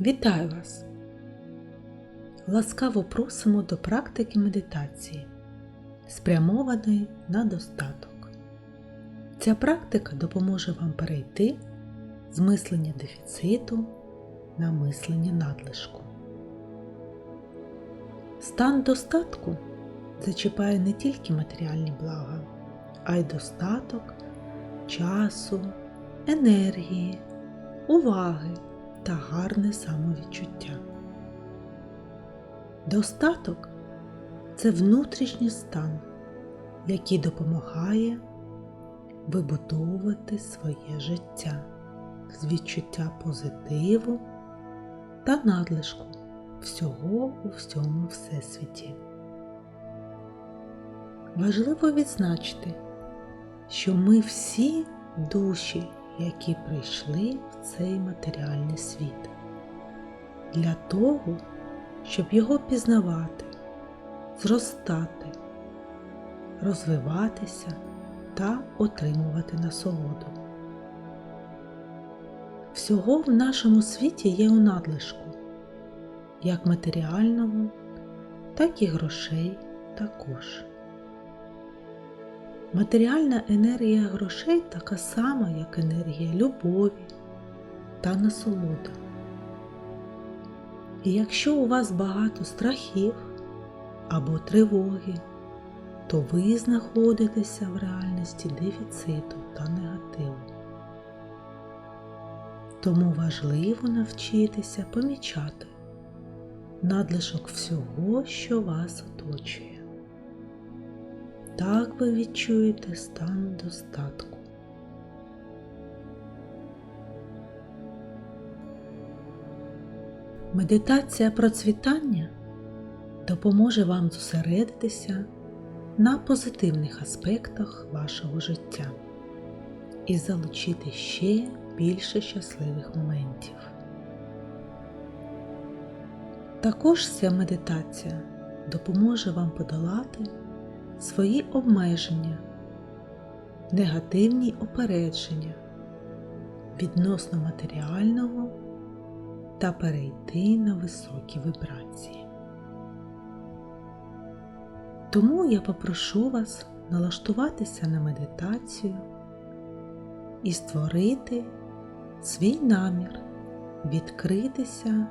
Вітаю вас! Ласкаво просимо до практики медитації, спрямованої на достаток. Ця практика допоможе вам перейти з мислення дефіциту на мислення надлишку. Стан достатку зачіпає не тільки матеріальні блага, а й достаток часу, енергії, уваги та гарне самовідчуття. Достаток це внутрішній стан, який допомагає вибудовувати своє життя з відчуття позитиву та надлишку всього у всьому всесвіті. Важливо відзначити, що ми всі душі, які прийшли в цей матеріальний світ, для того, щоб його пізнавати, зростати, розвиватися та отримувати насолоду. Всього в нашому світі є у надлишку, як матеріального, так і грошей також. Матеріальна енергія грошей така сама, як енергія любові та насолода. І якщо у вас багато страхів або тривоги, то ви знаходитеся в реальності дефіциту та негативу. Тому важливо навчитися помічати надлишок всього, що вас оточує. Так ви відчуєте стан достатку. Медитація процвітання допоможе вам зосередитися на позитивних аспектах вашого життя і залучити ще більше щасливих моментів. Також ця медитація допоможе вам подолати свої обмеження, негативні опередження відносно матеріального та перейти на високі вибрації. Тому я попрошу вас налаштуватися на медитацію і створити свій намір відкритися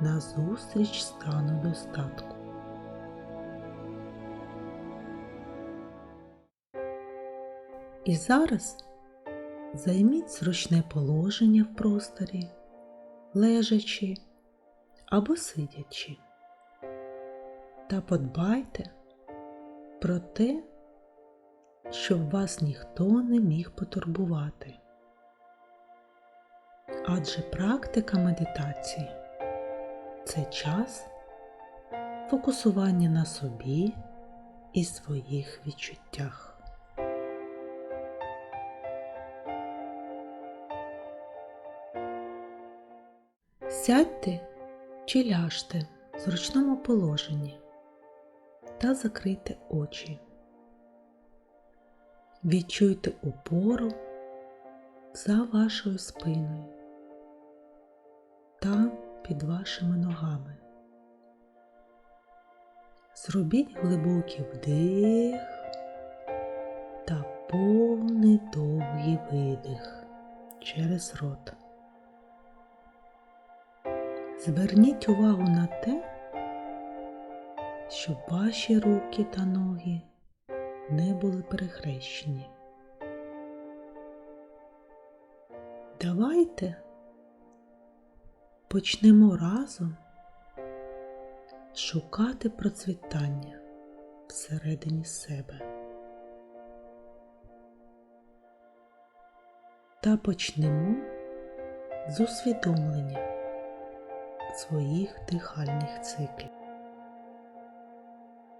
на зустріч стану достатку. І зараз займіть зручне положення в просторі, лежачи або сидячи, та подбайте про те, щоб вас ніхто не міг потурбувати. Адже практика медитації це час фокусування на собі і своїх відчуттях. Сядьте чи ляжте в зручному положенні та закрийте очі. Відчуйте опору за вашою спиною та під вашими ногами. Зробіть глибокий вдих та повний довгий видих через рот. Зверніть увагу на те, щоб ваші руки та ноги не були перехрещені. Давайте почнемо разом шукати процвітання всередині себе. Та почнемо з усвідомлення своїх дихальних циклів.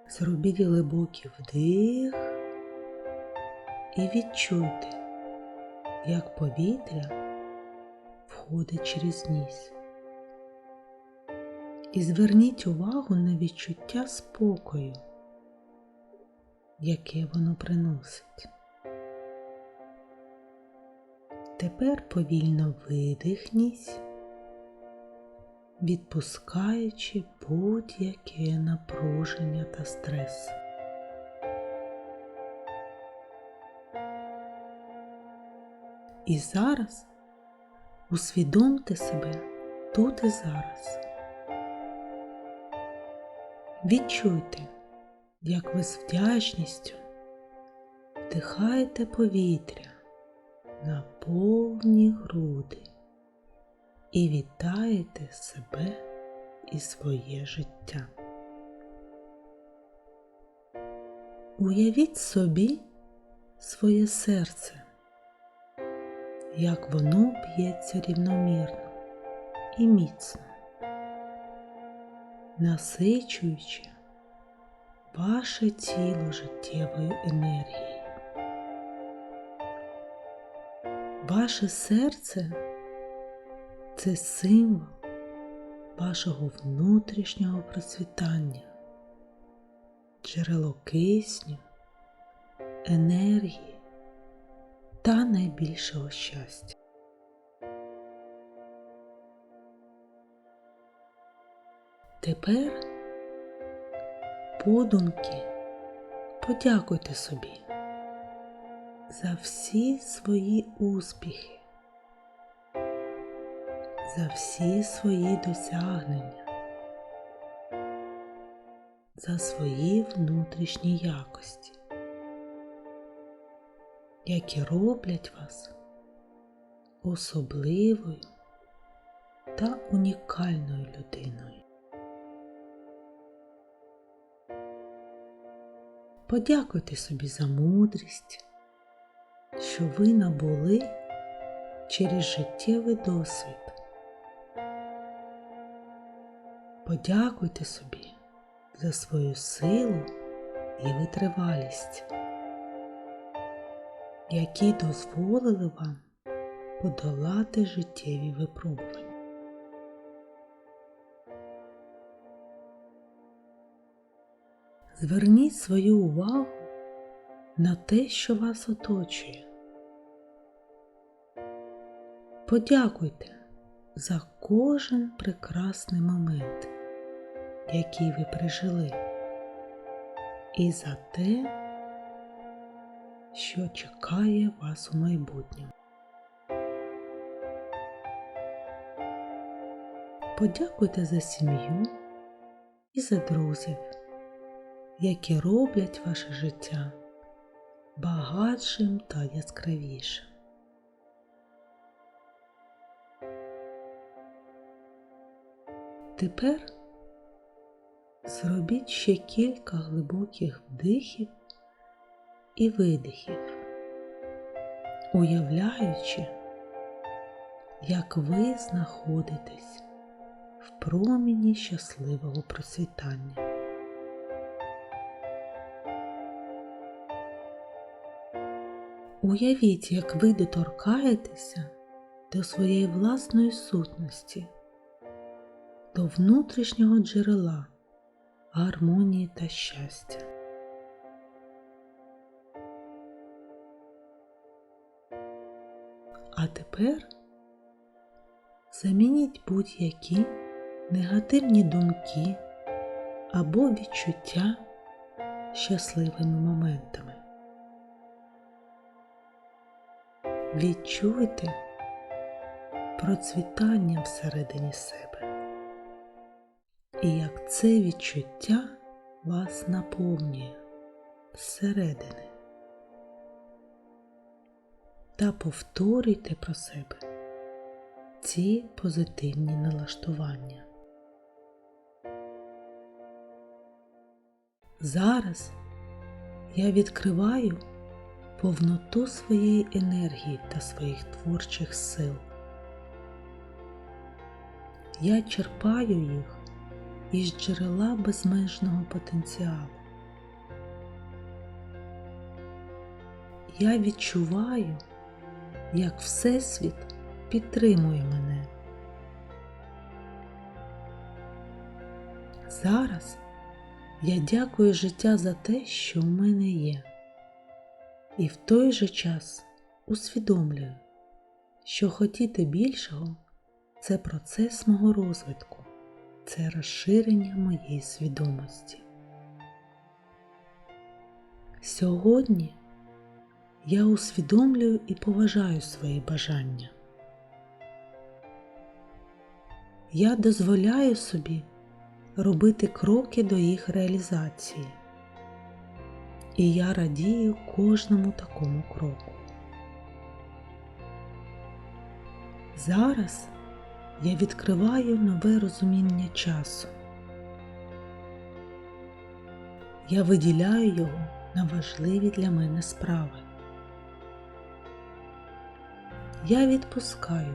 Зробіть глибокий вдих і відчуйте, як повітря входить через ніс. І зверніть увагу на відчуття спокою, яке воно приносить. Тепер повільно видихніть відпускаючи будь-яке напруження та стрес. І зараз усвідомте себе тут і зараз. Відчуйте, як ви з вдячністю вдихаєте повітря на повні груди і вітаєте себе і своє життя. Уявіть собі своє серце, як воно б'ється рівномірно і міцно, насичуючи ваше тіло життєвою енергією. Ваше серце це символ вашого внутрішнього процвітання, джерело кисню, енергії та найбільшого щастя. Тепер подумки. Подякуйте собі за всі свої успіхи, за всі свої досягнення, за свої внутрішні якості, які роблять вас особливою та унікальною людиною. Подякуйте собі за мудрість, що ви набули через життєвий досвід. Подякуйте собі за свою силу і витривалість, які дозволили вам подолати життєві випробування. Зверніть свою увагу на те, що вас оточує. Подякуйте за кожен прекрасний момент, який ви пережили, і за те, що чекає вас у майбутньому. Подякуйте за сім'ю і за друзів, які роблять ваше життя багатшим та яскравішим. Тепер зробіть ще кілька глибоких вдихів і видихів, уявляючи, як ви знаходитесь в проміні щасливого процвітання. Уявіть, як ви доторкаєтеся до своєї власної сутності, до внутрішнього джерела гармонії та щастя. А тепер замініть будь-які негативні думки або відчуття щасливими моментами. Відчуйте процвітання всередині себе, і як це відчуття вас наповнює зсередини. Та повторюйте про себе ці позитивні налаштування. Зараз я відкриваю повноту своєї енергії та своїх творчих сил. Я черпаю їх із джерела безмежного потенціалу. Я відчуваю, як Всесвіт підтримує мене. Зараз я дякую життя за те, що в мене є, і в той же час усвідомлюю, що хотіти більшого це процес мого розвитку. Це розширення моєї свідомості. Сьогодні я усвідомлюю і поважаю свої бажання. Я дозволяю собі робити кроки до їх реалізації. І я радію кожному такому кроку. Зараз я відкриваю нове розуміння часу. Я виділяю його на важливі для мене справи. Я відпускаю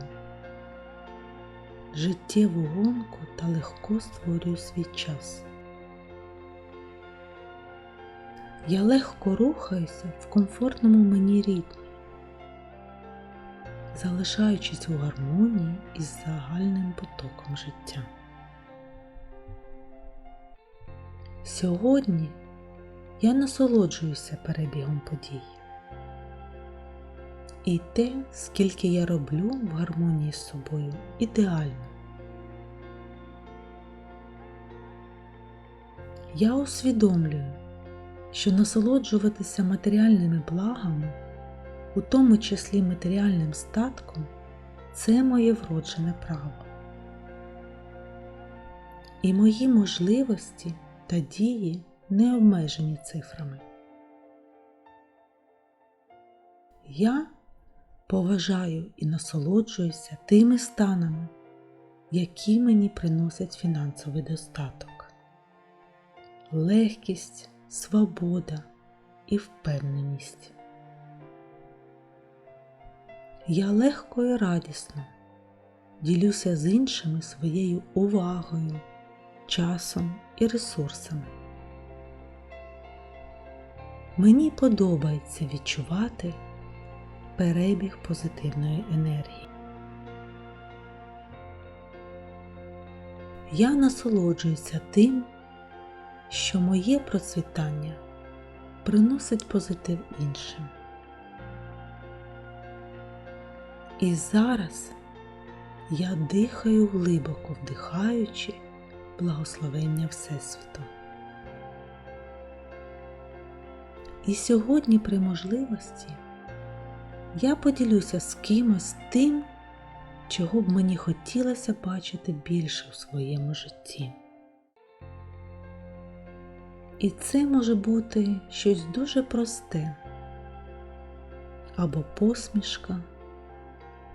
життєву гонку та легко створюю свій час. Я легко рухаюся в комфортному мені ритмі, залишаючись у гармонії із загальним потоком життя. Сьогодні я насолоджуюся перебігом подій. І те, скільки я роблю в гармонії з собою, ідеально. Я усвідомлюю, що насолоджуватися матеріальними благами, у тому числі матеріальним статком, це моє вроджене право. І мої можливості та дії не обмежені цифрами. Я поважаю і насолоджуюся тими станами, які мені приносять фінансовий достаток, легкість, свобода і впевненість. Я легко і радісно ділюся з іншими своєю увагою, часом і ресурсами. Мені подобається відчувати перебіг позитивної енергії. Я насолоджуюся тим, що моє процвітання приносить позитив іншим. І зараз я дихаю глибоко вдихаючи благословення Всесвіту. І сьогодні при можливості я поділюся з кимось тим, чого б мені хотілося бачити більше у своєму житті. І це може бути щось дуже просте, або посмішка,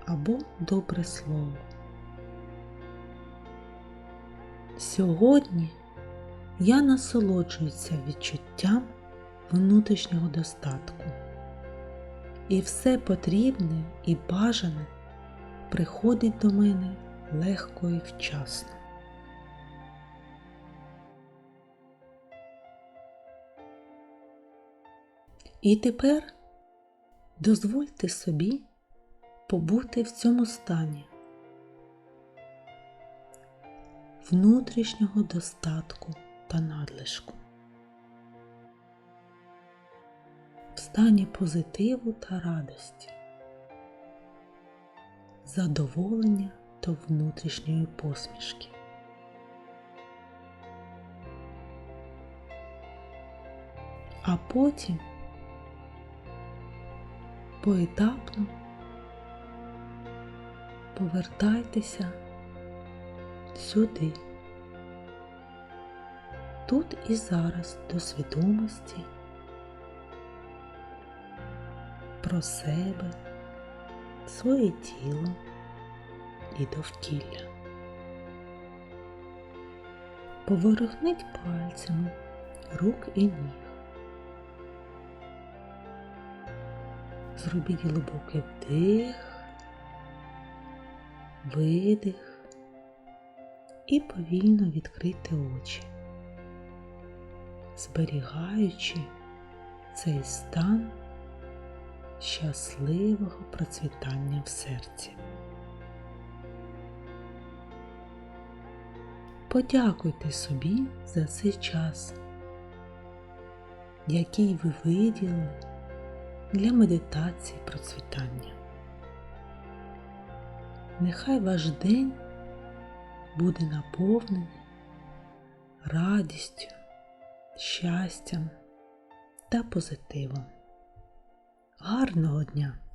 або добре слово. Сьогодні я насолоджуюся відчуттям внутрішнього достатку. І все потрібне і бажане приходить до мене легко і вчасно. І тепер дозвольте собі побути в цьому стані внутрішнього достатку та надлишку. в стані позитиву та радості, задоволення та внутрішньої посмішки. А потім поетапно повертайтеся сюди, тут і зараз до свідомості про себе, своє тіло і довкілля. Поворухніть пальцями рук і ніг. Зробіть глибокий вдих, видих і повільно відкрити очі, зберігаючи цей стан щасливого процвітання в серці. Подякуйте собі за цей час, який ви виділили для медитації процвітання. Нехай ваш день буде наповнений радістю, щастям та позитивом. Гарного дня!